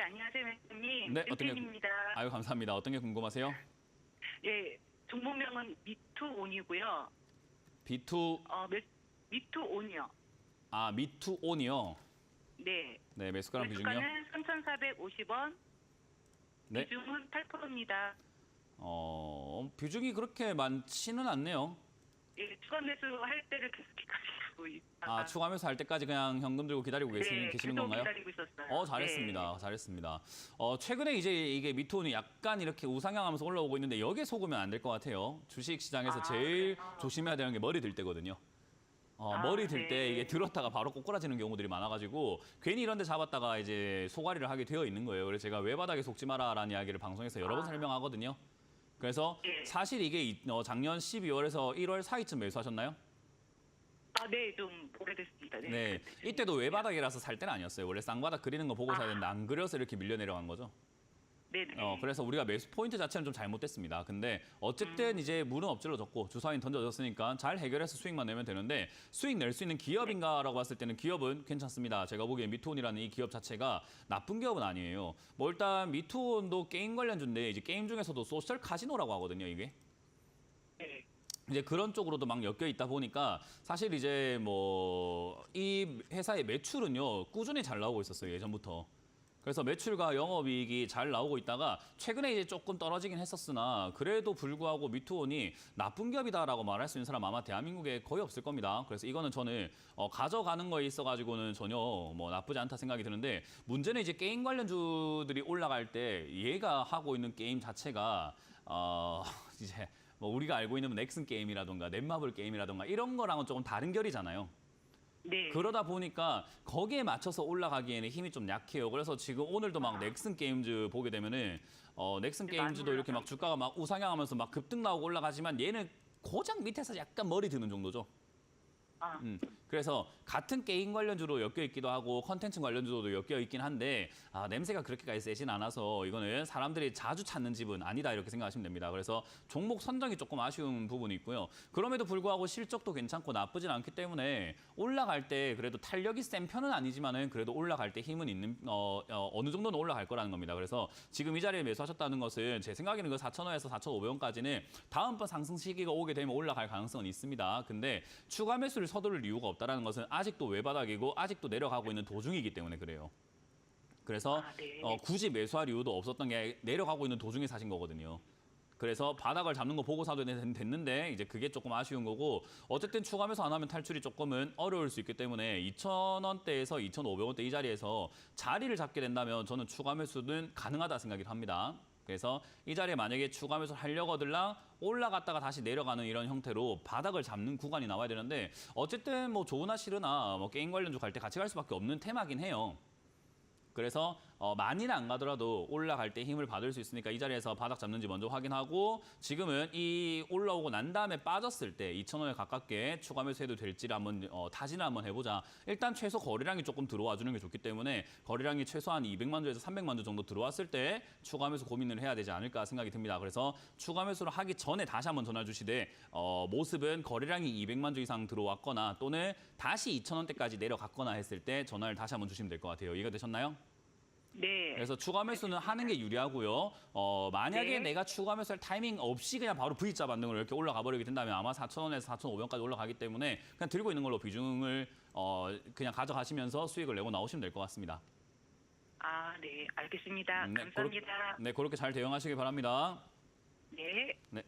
네, 안녕하세요, 매니저님. 네, 어떤 게- 팬입니다. 아유 감사합니다. 어떤 게 궁금하세요? 예, 종목명은 미투온이고요. B2 어, 매, 미투온이요. 아 미투온이요. 네. 네 매수가랑 비중이요. 매수가는 3,450원, 네. 비중은 8%입니다. 어 비중이 그렇게 많지는 않네요. 예, 추가 매수할 때를 계속 기다리고 있다가 아 추가 매수 할 때까지 그냥 현금 들고 기다리고 계시, 네, 계시는 계속 건가요? 기다리고 있었어요. 어 잘했습니다. 잘했습니다. 어 최근에 이제 이게 미톤이 약간 이렇게 우상향하면서 올라오고 있는데 여기에 속으면 안 될 것 같아요. 주식 시장에서 아, 제일 그래요? 조심해야 되는 게 머리 들 때거든요. 어, 아, 머리 들 때 네. 이게 들었다가 바로 꼬꾸라지는 경우들이 많아가지고 괜히 이런 데 잡았다가 이제 소가리를 하게 되어 있는 거예요. 그래서 제가 외바닥에 속지 마라라는 이야기를 방송에서 여러 번 아. 설명하거든요. 그래서 예. 사실 이게 이- 어, 작년 12월에서 1월 사이쯤 매수하셨나요? 아, 네, 좀 오래됐습니다. 네. 네. 이때도 외바닥이라서 살 때는 아니었어요. 원래 쌍바닥 그리는 거 보고 사야 되는데 안 그려서 이렇게 밀려 내려간 거죠. 네, 네. 어, 그래서 우리가 매수 포인트 자체는 좀 잘못됐습니다. 근데 어쨌든 이제 물은 엎질러졌고 주사위는 던져졌으니까 잘 해결해서 수익만 내면 되는데 수익 낼 수 있는 기업인가라고 봤을 때는 기업은 괜찮습니다. 제가 보기엔 미투온이라는 이 기업 자체가 나쁜 기업은 아니에요. 뭐 일단 미투온도 게임 관련주인데 이제 게임 중에서도 소셜 카지노라고 하거든요, 이게. 네. 이제 그런 쪽으로도 막 엮여 있다 보니까 사실 이제 뭐 이 회사의 매출은요 꾸준히 잘 나오고 있었어요 예전부터. 그래서 매출과 영업이익이 잘 나오고 있다가 최근에 이제 조금 떨어지긴 했었으나 그래도 불구하고 미투온이 나쁜 기업이다라고 말할 수 있는 사람 아마 대한민국에 거의 없을 겁니다. 그래서 이거는 저는 어, 가져가는 거에 있어가지고는 전혀 뭐 나쁘지 않다 생각이 드는데 문제는 이제 게임 관련주들이 올라갈 때 얘가 하고 있는 게임 자체가 어, 이제 뭐 우리가 알고 있는 넥슨 게임이라던가 넷마블 게임이라던가 이런 거랑은 조금 다른 결이잖아요. 네. 그러다 보니까 거기에 맞춰서 올라가기에는 힘이 좀 약해요. 그래서 지금 오늘도 막 넥슨 게임즈 보게 되면은 어 넥슨 네, 게임즈도 이렇게 막 주가가 막 우상향하면서 막 급등 나오고 올라가지만 얘는 고작 밑에서 약간 머리 드는 정도죠. 아, 음, 그래서 같은 게임 관련주로 엮여 있기도 하고 컨텐츠 관련주도 엮여 있긴 한데 아, 냄새가 그렇게까지 세진 않아서 이거는 사람들이 자주 찾는 집은 아니다 이렇게 생각하시면 됩니다. 그래서 종목 선정이 조금 아쉬운 부분이 있고요. 그럼에도 불구하고 실적도 괜찮고 나쁘진 않기 때문에 올라갈 때 그래도 탄력이 센 편은 아니지만은 그래도 올라갈 때 힘은 있는 어, 어, 어느 정도는 올라갈 거라는 겁니다. 그래서 지금 이 자리에 매수하셨다는 것은 제 생각에는 그 4,000원에서 4,500원까지는 다음번 상승 시기가 오게 되면 올라갈 가능성은 있습니다. 근데 추가 매수를 서두를 이유가 없 다라는 것은 아직도 외바닥이고 아직도 내려가고 있는 도중이기 때문에 그래요. 그래서 아, 네. 어, 굳이 매수할 이유도 없었던 게 내려가고 있는 도중에 사신 거거든요. 그래서 바닥을 잡는 거 보고 사도 됐- 됐는데 이제 그게 조금 아쉬운 거고 어쨌든 추가 매수 안 하면 탈출이 조금은 어려울 수 있기 때문에 2,000원대에서 2,500원대 이 자리에서 자리를 잡게 된다면 저는 추가 매수는 가능하다 생각을 합니다. 그래서 이 자리에 만약에 추가 매수를 하려거들랑 올라갔다가 다시 내려가는 이런 형태로 바닥을 잡는 구간이 나와야 되는데 어쨌든 뭐 좋으나 싫으나 뭐 게임 관련주 갈 때 같이 갈 수밖에 없는 테마긴 해요. 그래서 어, 많이는 안 가더라도 올라갈 때 힘을 받을 수 있으니까 이 자리에서 바닥 잡는지 먼저 확인하고 지금은 이 올라오고 난 다음에 빠졌을 때 2,000원에 가깝게 추가 매수해도 될지를 한번 어, 타진을 한번 해보자. 일단 최소 거래량이 조금 들어와 주는 게 좋기 때문에 거래량이 최소한 200만 주에서 300만 주 정도 들어왔을 때 추가 매수 고민을 해야 되지 않을까 생각이 듭니다. 그래서 추가 매수를 하기 전에 다시 한번 전화 주시되 어, 모습은 거래량이 200만 주 이상 들어왔거나 또는 다시 2,000원대까지 내려갔거나 했을 때 전화를 다시 한번 주시면 될 것 같아요. 이해가 되셨나요? 네. 그래서 추가 매수는 하는 게 유리하고요. 어, 만약에 네. 내가 추가 매수할 타이밍 없이 그냥 바로 V자 반등으로 이렇게 올라가 버리게 된다면 아마 4,000원에서 4,500원까지 올라가기 때문에 그냥 들고 있는 걸로 비중을 어, 그냥 가져가시면서 수익을 내고 나오시면 될 것 같습니다. 아, 네. 알겠습니다. 네, 감사합니다. 네, 그렇게 잘 대응하시기 바랍니다. 네. 네.